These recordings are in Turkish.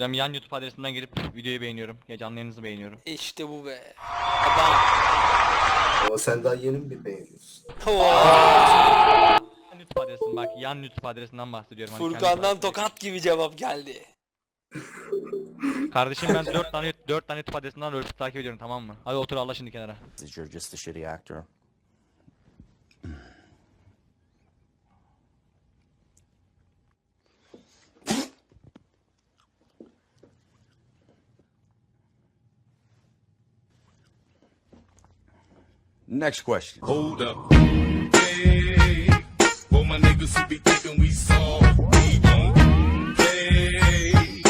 Hocam yan YouTube adresinden girip videoyu beğeniyorum. Ya canlı yayınınızı beğeniyorum. İşte bu be. Adam. Ama sen daha yeni mi beğeniyorsun? Yan YouTube adresim bak yan YouTube adresinden bahsediyorum. Hani kendi Furkan'dan bahsediyorum. tokat gibi cevap geldi. Kardeşim ben 4 tane 4 tane YouTube adresinden ölçüp takip ediyorum tamam mı? Hadi otur Allah şimdi kenara. You're just a shitty actor. Next question. Hold up. Hey, for my niggas who be thinking we soft, we don't play.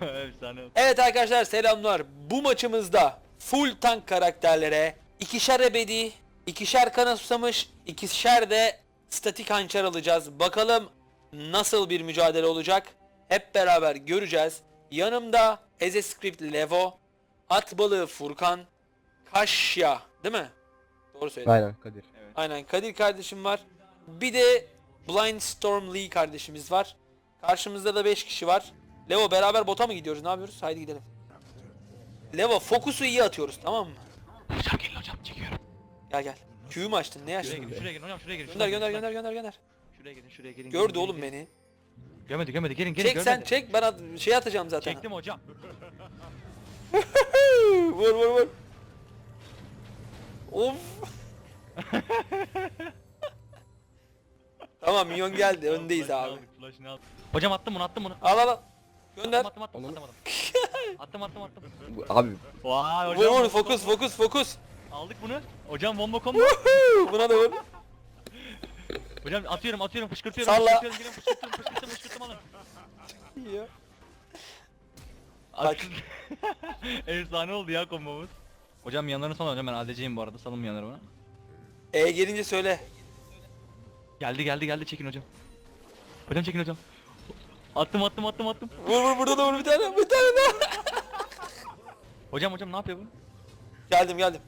Efsane. Evet arkadaşlar selamlar. Bu maçımızda full tank karakterlere ikişer ebedi, ikişer kana susamış, ikişer de statik hançer alacağız. Bakalım nasıl bir mücadele olacak. Hep beraber göreceğiz. Yanımda Eze Script Levo, At Balığı Furkan, Kaşya değil mi? Doğru söyledim. Aynen Kadir. Aynen Kadir kardeşim var. Bir de Blind Storm Lee kardeşimiz var. Karşımızda da 5 kişi var. Levo beraber bota mı gidiyoruz? Ne yapıyoruz? Haydi gidelim. Levo fokusu iyi atıyoruz tamam mı? Hocam gelin hocam çekiyorum. Gel gel. Q'yu mu açtın? Ne Şuraya açtın? gelin şuraya gelin hocam şuraya gelin. Gönder şuraya gönder gelin, gönder gönder gönder. Şuraya gelin şuraya gelin. Gördü gelin, oğlum gelin. beni. Görmedi görmedi gelin gelin Çek sen görmedi. çek ben at- şey atacağım zaten. Çektim hocam. vur vur vur. Of. tamam minyon geldi öndeyiz abi. aldık. Hocam attım bunu attım bunu. Al al al. Gönder. Attım attım attım attım. Attım attım attım. Bu- Abi Vay Vur hocam. vur fokus fokus fokus. Aldık bunu. Hocam bomba combo. Buna da vur. hocam atıyorum atıyorum fışkırtıyorum. Salla. Fışkırtıyorum fışkırttım fışkırttım fışkırttım alın. Efsane oldu ya kombomuz. Hocam yanlarını salın hocam ben ADC'yim bu arada salın yanları bana. E gelince söyle. Geldi geldi geldi çekin hocam. Hocam çekin hocam. Attım attım attım attım. Vur vur burada da vur bir tane bir tane daha. Hocam hocam ne yapıyor bu? Geldim geldim.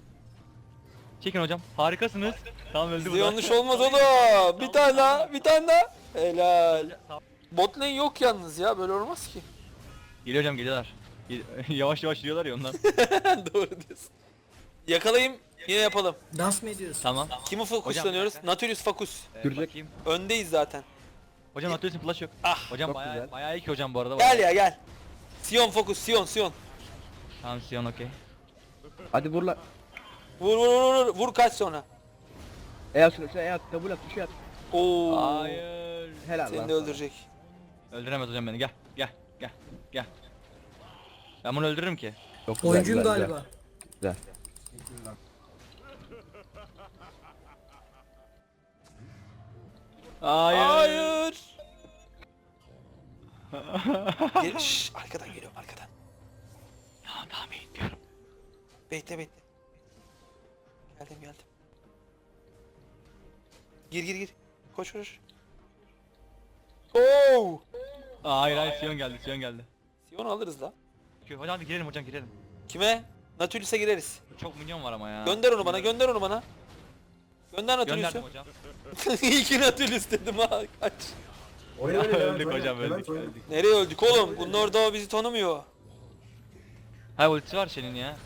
Çekin hocam. Harikasınız. Tamam öldü bu da. yanlış olmaz oğlum. Bir tane daha bir tane daha. Helal. Bot lane yok yalnız ya böyle olmaz ki. Geliyor hocam geliyorlar. Gel- yavaş yavaş yürüyorlar ya ondan. Doğru diyorsun. Yakalayayım yine yapalım. Dans mı ediyorsun? tamam. Kimi fokuslanıyoruz? Hocam, dakika. Nautilus fokus. Ee, Görecek. bakayım. Öndeyiz zaten. Hocam atıyorsun flash yok. Ah. Hocam Çok bayağı güzel. bayağı iyi ki hocam bu arada. Gel ya gel. Sion fokus Sion Sion. Tamam Sion okey. hadi vur lan. Vur vur vur vur vur kaç sonra. E at şunu, şunu E at, double at, bir şey at. Oo. Hayır. Helal Seni lan. de öldürecek. Öldüremez hocam beni. Gel gel gel gel. Ben bunu öldürürüm ki. Çok güzel, Oyuncuyum güzel, galiba. Güzel. Hayır. Hayır. Gel, şşş, arkadan geliyor arkadan. Tamam iyi diyorum. Bekle bekle. Geldim geldim. Gir gir gir. Koş koş. Oo! Hayır hayır Sion geldi Sion geldi. Sion alırız da. Hocam hadi girelim hocam girelim. Kime? Natulis'e gireriz. Çok minyon var ama ya. Gönder onu bana, gönder onu bana. Gönder Gönderdim Natulis'i. hocam. İyi ki Natulis dedim ha. Kaç. Oyna oyna Levent, öldük hocam öldük öldük. Nereye öldük oğlum? Bunun orada o bizi tanımıyor. Ha ultisi var senin ya.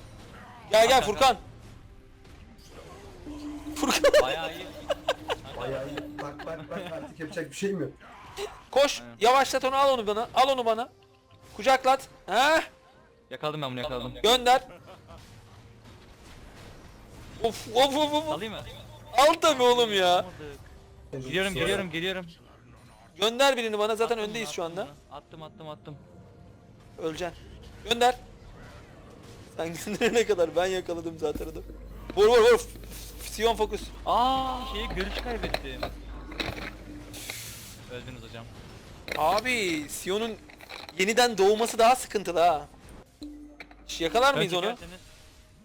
Gel gel Furkan. Furkan. Bayağı iyi. Bayağı iyi. Bak bak bak artık yapacak bir şey mi yok? Koş. Yavaşlat onu al onu bana. Al onu bana. Kucaklat. Ha? Yakaladım ben bunu yakaladım. Gönder. Of of of of. Alayım mı? Al tabi oğlum ya. Geliyorum geliyorum geliyorum. Gönder birini bana zaten öndeyiz şu anda. Attım attım attım. Öleceksin. Gönder. Sen gönderene kadar ben yakaladım zaten adamı. Vur vur vur. Sion fokus. Aa şeyi görüş kaybettim. Öldünüz hocam. Abi Sion'un yeniden doğması daha sıkıntılı ha. Şş, Yakalar mıyız Ön onu? çekerseniz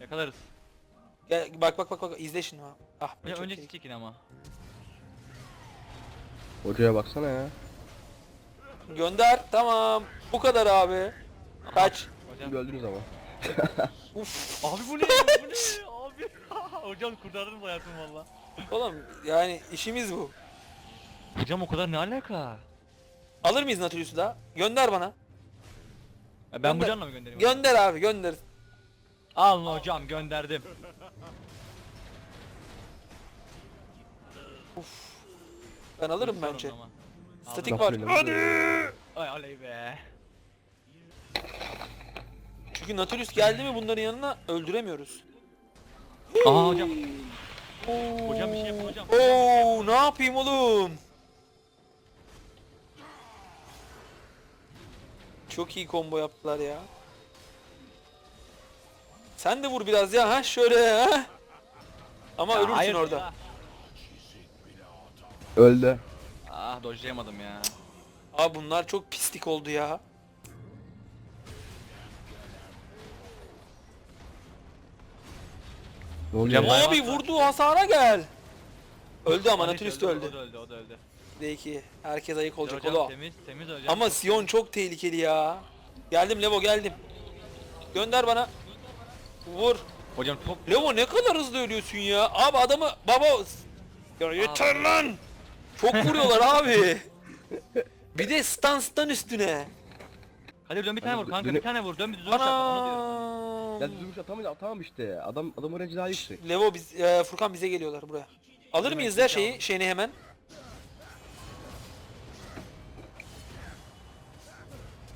Yakalarız. Gel, bak bak bak bak izle şimdi. ha. Ah be, Hocam çok önce iyi. siz çekin ama. Hocaya baksana ya. Gönder tamam. Bu kadar abi. Kaç. Hocam. Şimdi öldünüz ama. Uf. Abi bu ne? bu ne? Abi. hocam kurtardınız hayatımı valla. Oğlum yani işimiz bu. Hocam o kadar ne alaka? Alır mıyız Nautilus'u da? Gönder bana. E, Ben bu Gönder. canla mı göndereyim? Gönder abi gönder. Alın hocam gönderdim. Ben alırım Sorun bence. ama. Statik var. öyle? Hadi. Ay aley be. Çünkü Nautilus geldi mi bunların yanına öldüremiyoruz. Aha hocam. Hocam bir şey yapın hocam. Oo, ne yapayım oğlum? Çok iyi combo yaptılar ya. Sen de vur biraz ya ha şöyle ha. Ama Ya ölürsün hayır orada. ya. Öldü. Ah dojlayamadım ya. Abi bunlar çok pislik oldu ya. Ne oluyor? Hocam- ya? Abi vurduğu hasara gel. Öldü ama da öldü. O da öldü o da öldü. D2. Herkes ayık olacak hocam oğlum. temiz temiz hocam. Ama Sion çok tehlikeli ya. Geldim Levo geldim. Gönder bana. Vur. Hocam çok Levo ne kadar hızlı ölüyorsun ya. Abi adamı baba. Ya yeter lan. Çok vuruyorlar abi. Bir de stanstan üstüne. Hadi dön bir tane Hadi vur kanka dönü- bir tane vur dön bir düz vuruş at onu diyorum. Ya Ana. düzgün atamam atamam işte. Adam adam öğrenci daha yüksek. Levo biz e, Furkan bize geliyorlar buraya. Alır mıyız ya tamam. şeyi şeyini hemen?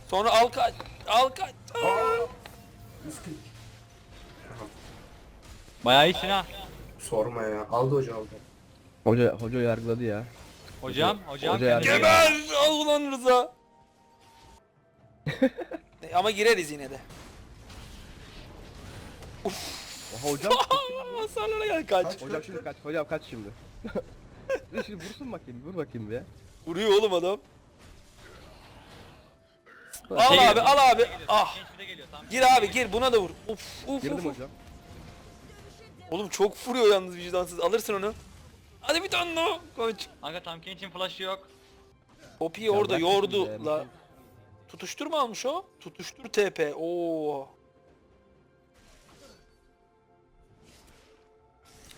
Sonra al kaç. Al kaç. Miskin. Bayağı iyisin ha. Sorma ya. Aldı hoca aldı. Hoca hoca yargıladı ya. Hocam hocam. Hoca yardım kendine. Geber! Al ulan Rıza. Ama gireriz yine de. Oha hocam. Hasarlara gel kaç. Hocam şimdi kaç. Hocam kaç şimdi. Bir de şimdi vursun bakayım. Vur bakayım bir ya. Vuruyor oğlum adam. Al Şey abi geliyor, al abi. şey Ah. genç bir de geliyor, tamam. Gir abi gir buna da vur. Uf uf Girdim uf. uf. hocam. Oğlum çok vuruyor yalnız vicdansız. Alırsın onu. Hadi bir tane daha. Koç. Kanka tam Kench'in flash'ı yok. Poppy'yi orada yordu la. Mustafa. Tutuştur mu almış o? Tutuştur TP. Oo.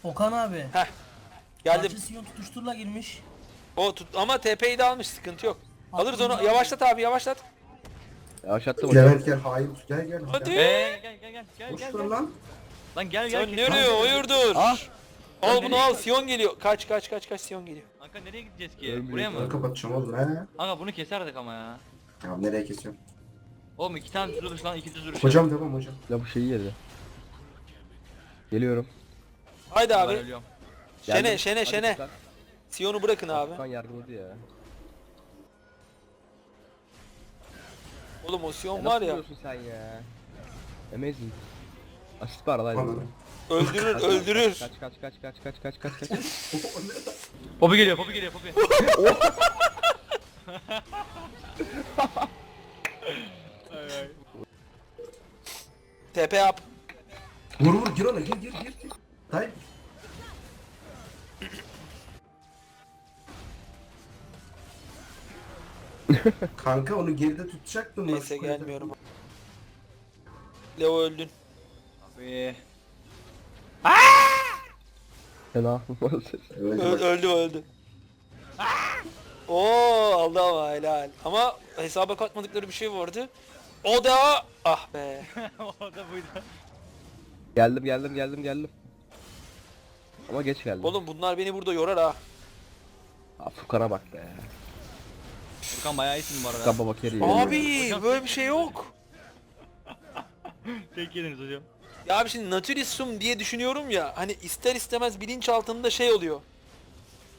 Okan abi. Geldim. Karşı Sion tutuşturla girmiş. O tut ama TP'yi de almış sıkıntı yok. Alırız onu. Yavaşlat abi yavaşlat. Yavaşlattım hocam. Levent gel hain tut gel gel. Hadi. Gel gel gel gel gel. ver gel. lan. Lan gel gel. Sen kes- nereye? Hayırdır? Ah. Al bunu nereye al. gidiyorsun? Sion geliyor. Kaç kaç kaç kaç Sion geliyor. Kanka nereye gideceğiz ki? Buraya Ben mı? kapatacağım oğlum he. Kanka bunu keserdik ama ya. Ya nereye kesiyorum? Oğlum iki tane düz vuruş lan iki düz vuruş. Hocam devam hocam. Ya bu şeyi yedi. Geliyorum. Haydi Ben abi. ölüyorum. Şene Geldim. şene Hadi şene. Furkan. Sion'u bırakın abi. Furkan yargıladı ya. Oğlum o Sion Ya var ya. vuruyorsun sen ya? Amazing. Asist var lan. Öldürür öldürür. Kaç kaç kaç kaç kaç kaç kaç kaç. Poppy geliyor Poppy geliyor Poppy. TP yap. Vur vur gir ona gir gir gir. gir. Hayır. Kanka onu geride tutacaktım. Neyse gelmiyorum. Leo öldün. Abi. Fena. Öyle Ö- bak. öldü öldü. Oo aldı ama helal. Ama hesaba katmadıkları bir şey vardı. O da ah be. o da buydu. geldim geldim geldim geldim. Ama geç geldim. Oğlum bunlar beni burada yorar ha. Aa, Furkan'a bak be. Furkan bayağı iyisin bu arada. Furkan baba Abi böyle bir şey yok. Tek yediniz hocam. Ya abi şimdi Naturisum diye düşünüyorum ya. Hani ister istemez bilinç altında şey oluyor.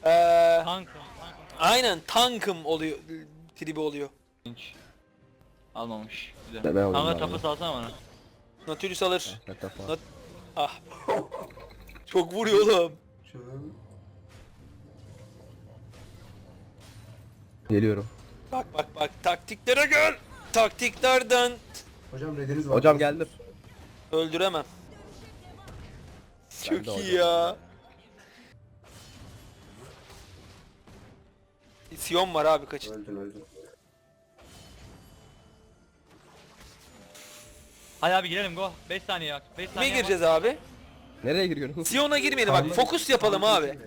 Ee, Tank. aynen tankım oluyor. Tribi oluyor. Tank. Almamış. Güzel. Ben Kanka tapu salsana bana. Nautilus alır. Nat- Ah. Çok vuruyor oğlum. Geliyorum. Bak bak bak taktiklere gel. Taktiklerden Hocam rediniz var. Hocam geldim. Öldüremem. Ben Çok iyi ya. Sion var abi kaçın. Öldün öldün. Hadi abi girelim go. 5 saniye bak. 5 Ne saniye. gireceğiz abi? Nereye giriyorsun? Sion'a girmeyelim bak. Fokus yapalım abi.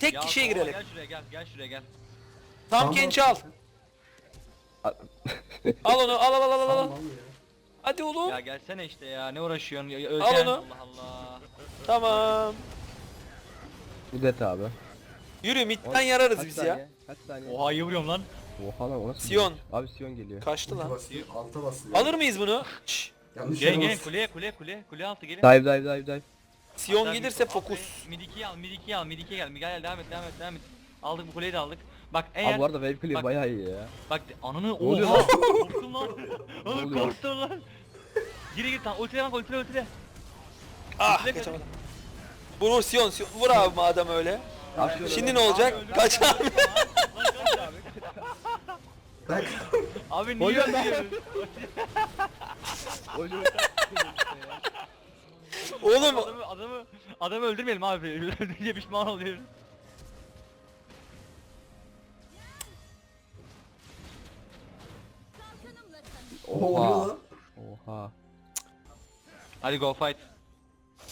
Tek Ya kişiye girelim. Gel şuraya gel. Gel şuraya gel. Tam Tamam. genç al. Al onu al al al al al. Tamam ya. Hadi oğlum. Ya gelsene işte ya ne uğraşıyorsun? Ya, ya, Al öleceksin. onu. Allah Allah. Tamam. Bu det abi. Yürü midden Kaç yararız biz ya. saniye? Kaç saniye? Oha iyi vuruyorum lan. Oha lan o nasıl? Sion. bir- Abi Sion geliyor. Kaçtı lan. Bastı, alta bastı. Alır mıyız bunu? Şşş. Yanlış Gelin yere gelin bastı. kuleye kuleye kuleye kule altı gelin. Dive dive dive dive. Sion Hatta gelirse fokus. Mid 2'yi al, mid 2'yi al, mid 2'ye gel. Gel devam et, devam et, devam et. Aldık bu kuleyi de aldık. Bak eğer Abi bu arada wave clear Bak- bayağı iyi ya. bak ananı oluyor oha lan? korktum lan. Oğlum oluyor? korktum lan. Geri gir tamam ultile bak ultile ultile. Ah kaçamadım. Vur vur Sion Sion. Vur abi madem öyle. Abi Şimdi ne olacak? Kaç abi. Ben Abi niye Hocam ben- Oğlum Adamı adamı adamı öldürmeyelim abi. Öldürünce pişman oluyoruz. Oha. Oha. Hadi go fight.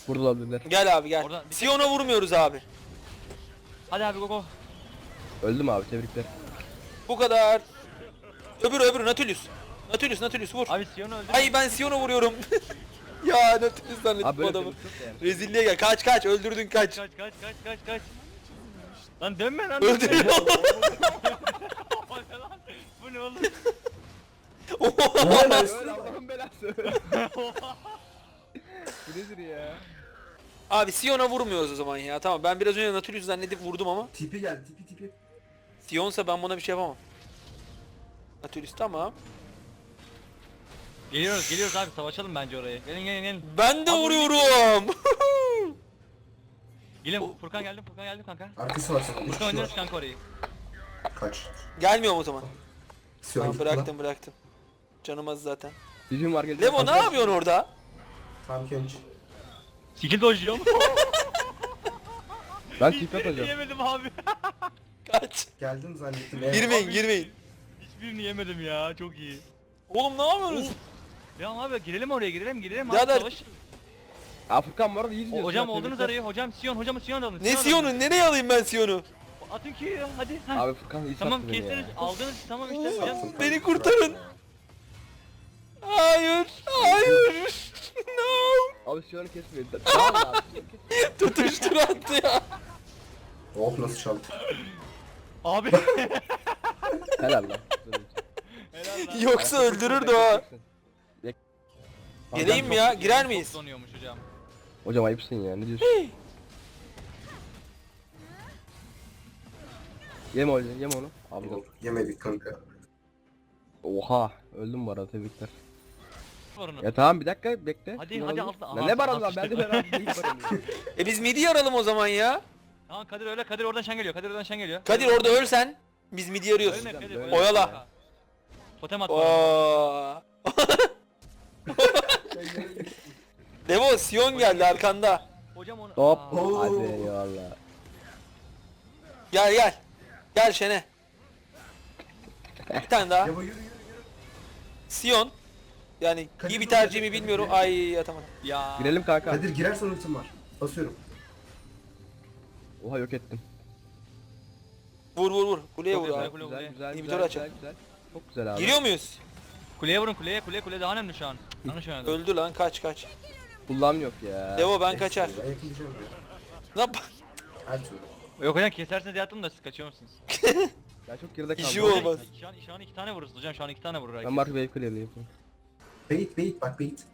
Burada olabilirler. gel abi gel. Oradan- Sion'a vurmuyoruz abi. Hadi abi go go. Öldüm abi tebrikler. Bu kadar. Öbürü öbürü Nautilus. Nautilus Nautilus vur. Abi Sion'u öldür. Ay ben Sion'a vuruyorum. ya Nautilus zannettim Abi böyle adamı. tebrikler de yani. Rezilliğe gel. Kaç kaç öldürdün kaç. Kaç kaç kaç kaç kaç. Lan dönme lan. Öldürüyor. Bu ne lan? Bu ne oğlum? Oha lan. Öl Allah'ın belası. Bu nedir ya? abi Sion'a vurmuyoruz o zaman ya. Tamam ben biraz önce Nautilus zannedip vurdum ama. Tipi geldi tipi tipi. Sion'sa ben buna bir şey yapamam. Nautilus tamam. Geliyoruz geliyoruz abi savaşalım bence oraya. Gelin gelin gelin. Ben de Abi, vuruyorum. Gelin Furkan geldim Furkan geldim kanka. Arkası var sana. Üç Furkan kişi oynarız var. kanka orayı. Kaç. Gelmiyorum o zaman. Sion Tamam lan. bıraktım bıraktım. Canım az zaten. Gücüm var gelecek. Levo ne yapıyorsun orada? Tam genç. Skill dojluyorum. Ben tip Hiçbirini atacağım. yemedim abi. Kaç. Geldin zannettim. Girmeyin Abi- girmeyin. Hiçbirini yemedim ya çok iyi. Oğlum ne yapıyorsunuz? Ya abi girelim oraya girelim girelim abi Birader, savaş. Aa Furkan bu arada iyi O- gidiyorsun. hocam ya, oldunuz tebrikler. arayı hocam Sion hocam Sion alın. Ne alın. Sion'u? Nereye alayım ben Sion'u? Atın ki hadi. Ha. Abi Furkan iyi Tamam sattı beni keseriz ya. aldınız tamam işte hocam. Beni kurtarın. Hayır. Hayır. no. Abi Sion'u kesmeyin. Tamam abi. Tutuştur attı ya. Oh nasıl çaldı. Abi. Helal lan. Helal lan. Yoksa öldürürdü. Bek- Geleyim mi ya? Girer miyiz? Çok donuyormuş hocam. Hocam ayıpsın ya ne diyorsun? Yeme onu, yeme onu. Abi Yemedik kanka. oha, öldüm bu arada tebrikler. Var. Ya tamam bir dakika bekle. Hadi, Şunu hadi, alalım. Lan aha, ne var aha, lan ben de beraber değil varım. E biz midi yaralım o zaman ya. Tamam Kadir öyle Kadir oradan şen geliyor Kadir oradan şen geliyor. Kadir orada ölsen biz midi arıyoruz. Ölme Kadir. Ölme. Oyala. Totem at. bana. Oo. Devo Sion geldi arkanda. Hocam onu. Hop. Aa. Hadi eyvallah. Gel gel. Gel Şene. Bir tane daha. Yabo yürü yürü yürü. Sion. Yani Kadir iyi bir tercih mi bilmiyorum. Ay atamadım. Ya. Girelim kanka. Kadir girersen ultim var. Basıyorum. Oha yok ettim. Vur vur vur. Kuleye Çok vur güzel, abi. kule, Güzel kule. güzel güzel güzel güzel. Çok güzel abi. Giriyor muyuz? Kuleye vurun kuleye kuleye kule daha önemli şu an. Yanlış oynadım. Öldü lan kaç kaç. Kullan yok ya. Devo ben kaçar. Ben ya. Her türlü. Yok hocam keserseniz yattım da siz kaçıyor musunuz? Ben çok geride kaldım. İşi olmaz. Şu an, şu an iki tane vururuz hocam şu an iki tane vurur Ben herkes. Mark Clear'lı yapıyorum. Bait bait bak bait.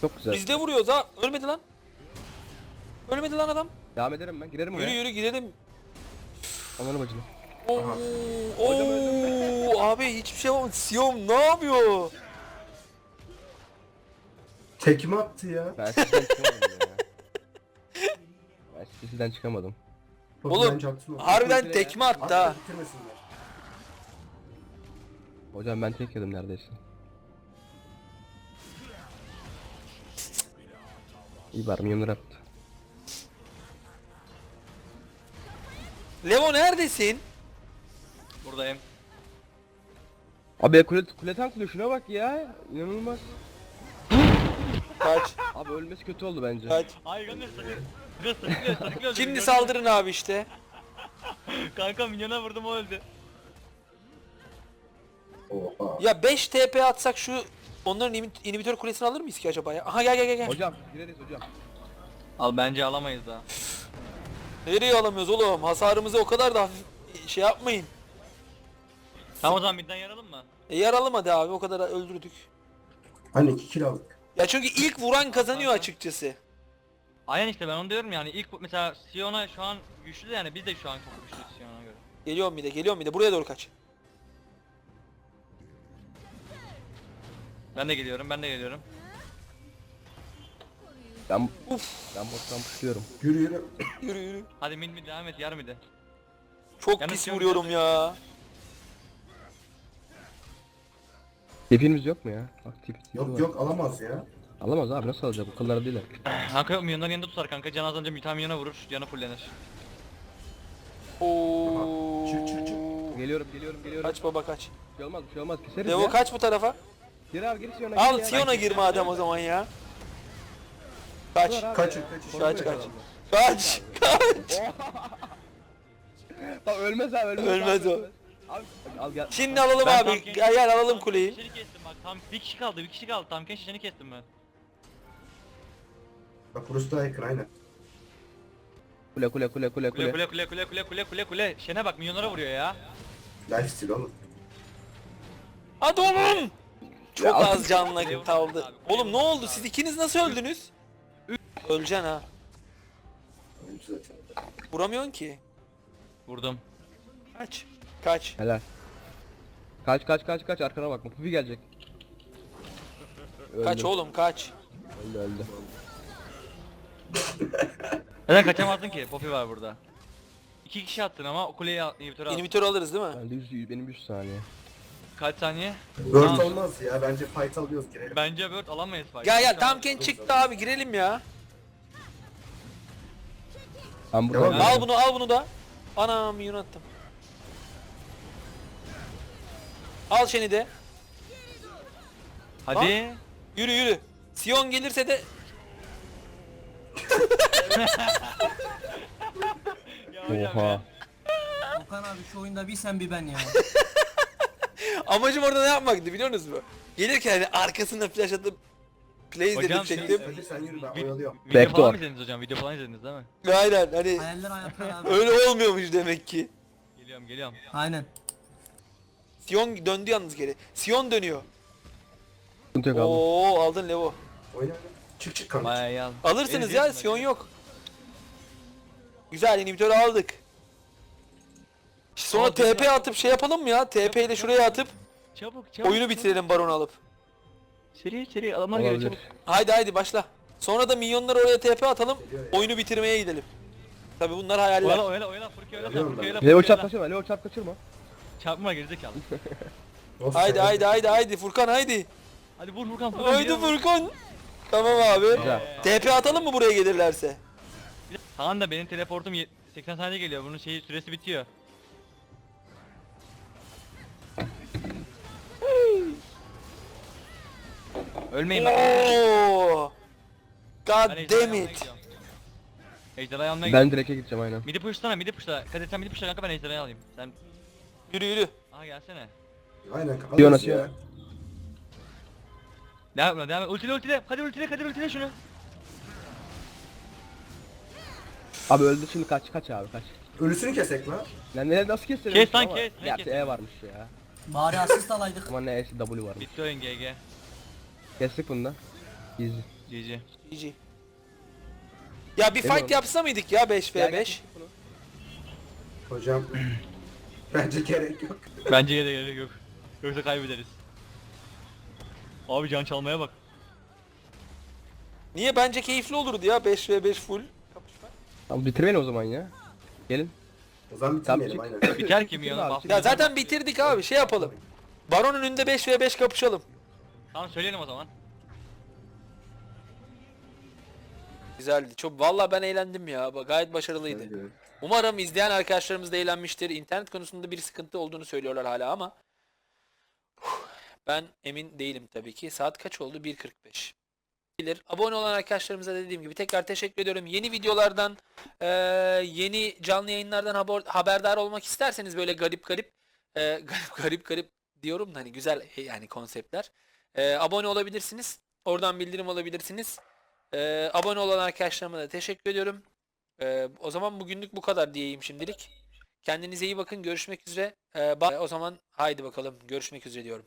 Çok güzel. Biz de vuruyoruz ha. Ölmedi lan. Ölmedi lan adam. Devam ederim ben. Girerim Yürü oraya. yürü gidelim. Ananı bacını. Oo, oo, abi hiçbir şey olmadı. Sion ne yapıyor? Tekme attı ya. Ben sizden çıkamadım ya. Ben sizden çıkamadım. Oğlum, bence. Harbiden tekme attı ha. bitirmesinler. Hocam ben tek yedim neredeyse. İyi bari milyonlar attı. Levo neredesin? Buradayım. Abi kule, kule tank kule şuna bak ya. İnanılmaz. Kaç Abi ölmesi kötü oldu bence. kaç. Kanka sakın. Şimdi saldırın abi işte. Kanka milyona vurdum o öldü. Oha. Ya 5 TP atsak şu onların inhibit- inhibitör kulesini alır mıyız ki acaba ya? Aha gel gel gel gel. Hocam gireriz hocam. Al bence alamayız daha. Nereye alamıyoruz oğlum? Hasarımızı o kadar da hafif şey yapmayın. Tamam o zaman midden yaralım mı? E yaralamadı abi o kadar öldürdük. Hani 2 kilo aldık. Ya çünkü ilk vuran kazanıyor açıkçası. Aynen işte ben onu diyorum yani ilk mesela Sion'a şu an güçlü de yani biz de şu an çok güçlüyüz Sion'a göre. Geliyorum bir de geliyorum bir de buraya doğru kaç. Ben de geliyorum ben de geliyorum. Ben ben bottan puşluyorum. Yürü yürü. Yürü yürü. Hadi mid mid devam et yar mid de. Çok Yalnız pis yok, vuruyorum ya. Tipimiz yok mu ya? Bak tip, tipi Yok var. yok alamaz ya. Alamaz abi nasıl alacak? Bu kılları değiller. Kanka yok milyonların yanında tutar kanka. Can az önce bir tane milyona vurur. Canı fullenir. Oo. Çık, çık, çık. Geliyorum geliyorum geliyorum. Kaç baba kaç. Bir şey olmaz bir şey olmaz keseriz Levo ya. kaç bu tarafa. Gir abi gir Sion'a Al. Sion'a gir madem o zaman ya. Kaç. Kaç kaç. yapalım. Kaç. Kaç. Tamam ölmez abi ölmez. Ölmez abi, o. Abi al gel. Şimdi alalım Ben abi. Gel gel alalım kuleyi. Şişeni kestim bak. Tam bir kişi kaldı. Bir kişi kaldı. Tam kendi şişeni kestim ben. Bak burası daha yakın aynen. Kule kule kule kule Kule kule. kule kule kule kule kule kule kule. Şene bak milyonlara vuruyor ya. Life steal oğlum. Hadi oğlum. Çok Ya, az canla kaldı. Oğlum ne oldu? Siz ikiniz nasıl öldünüz? Öleceksin ha. Vuramıyorsun ki. Vurdum. Kaç. Kaç. Helal. Kaç kaç kaç kaç arkana bakma. Pupi gelecek. Öldü. Kaç oğlum kaç. Öldü öldü. Neden kaçamazdın ki? Poppy var burada. İki kişi attın ama o kuleyi al- inhibitörü al. İnhibitör alırız değil mi? Bende 100 benim 100 saniye. Kaç saniye? Word Tamam. olmaz ya. Bence fight alıyoruz girelim. Bence Word alamayız fight. Gel gel Tamken çıktı abi girelim ya. Ben burada. et. Al bunu al bunu da. Anam milyon attım. Al şeni de. Hadi. Yürü yürü. Sion gelirse de Ya hocam Oha. ya. Okan abi şu oyunda bir sen bir ben ya. amacım orada ne yapmaktı biliyor musunuz? Gelirken hani arkasına flash atıp play Hocam izledim sen- çektim. Hadi sen yürü ben oyalıyorum. Video Backdoor. falan izlediniz hocam? Video falan izlediniz değil mi? Aynen hani Hayaller hayatlar abi. öyle olmuyormuş demek ki. Geliyorum geliyorum. Aynen. Sion döndü yalnız geri. Sion dönüyor. Sıkıntı yok abi. Oo aldın Levo. Oyna. Çık çık kanka. Bayağı iyi al. Alırsınız ya Sion yok. Güzel inhibitörü aldık. Sonra TP atıp şey yapalım mı ya? TP ile şuraya atıp Çabuk çabuk. oyunu bitirelim baron alıp. Seri seri adamlar geliyor Olabilir. çabuk. Haydi haydi başla. Sonra da milyonları oraya TP atalım. Oyunu bitirmeye gidelim. Tabi bunlar hayaller. Oyala oyala oyala Furki oyala Geliyorum Furki ben. oyala Leo Furki çarp oyala. kaçırma. Leo çarp kaçırma. Çarpma gerizekalı. Olsun, Haydi haydi haydi haydi Furkan haydi. Hadi vur Furkan Furkan. Haydi geliyor. Furkan. Tamam abi. Güzel. TP atalım mı buraya gelirlerse? Tamam da benim teleportum ye- 80 saniye geliyor. Bunun şeyi süresi bitiyor. Ölmeyin bak. Oo. God Ben ejderhayı damn almaya it. gidiyorum. Ejderhayı almaya gidiyorum. Ben direk'e gideceğim aynen. Midi push'sana midi push'la. Kadir sen midi push'la kanka ben ejderhayı alayım. Sen Yürü yürü. aha gelsene. Aynen. Sion alırız atıyor. ya. Devam et devam et. Ultile ultile. Kadir ultile Kadir ultile şunu. Abi öldü şimdi kaç kaç abi kaç. Ölüsünü kesek lan. Lan ne nasıl keselim? Kes lan, kes, ne Gerçi kes? E varmış ya. Bari asist alaydık. Ama ne E'si W varmış. Bitti oyun GG. Kestik bunu da. Easy. GG. GG. Ya bir Değil fight mi? yapsa mıydık ya 5v5? Gel, gel, kestik bunu. Hocam. Bence gerek yok. Bence de gerek yok. Yoksa kaybederiz. Abi can çalmaya bak. Niye bence keyifli olurdu ya 5v5 full. kapışma. Tamam bitirmeyin o zaman ya. Gelin. O zaman Tamam, bitirmeyelim çık. aynen. Biter ki Bitir milyonu abi, bas. çık. Ya zaten bitirdik abi şey yapalım. Baron önünde 5v5 kapışalım. Tamam söyleyelim o zaman. Güzeldi. Çok vallahi ben eğlendim ya. Ba- Gayet başarılıydı. Umarım izleyen arkadaşlarımız da eğlenmiştir. İnternet konusunda bir sıkıntı olduğunu söylüyorlar hala ama Huh, ben emin değilim tabii ki. Saat kaç oldu? 1.45. Bilir. Abone olan arkadaşlarımıza dediğim gibi tekrar teşekkür ediyorum. Yeni videolardan, eee, yeni canlı yayınlardan haber- haberdar olmak isterseniz böyle garip garip, eee, garip garip garip diyorum da hani güzel yani konseptler. Ee, abone olabilirsiniz. Oradan bildirim alabilirsiniz. Ee, abone olan arkadaşlarıma da teşekkür ediyorum. Ee, o zaman bugünlük bu kadar diyeyim şimdilik. Kendinize iyi bakın. Görüşmek üzere. Ba- o zaman haydi bakalım. Görüşmek üzere diyorum.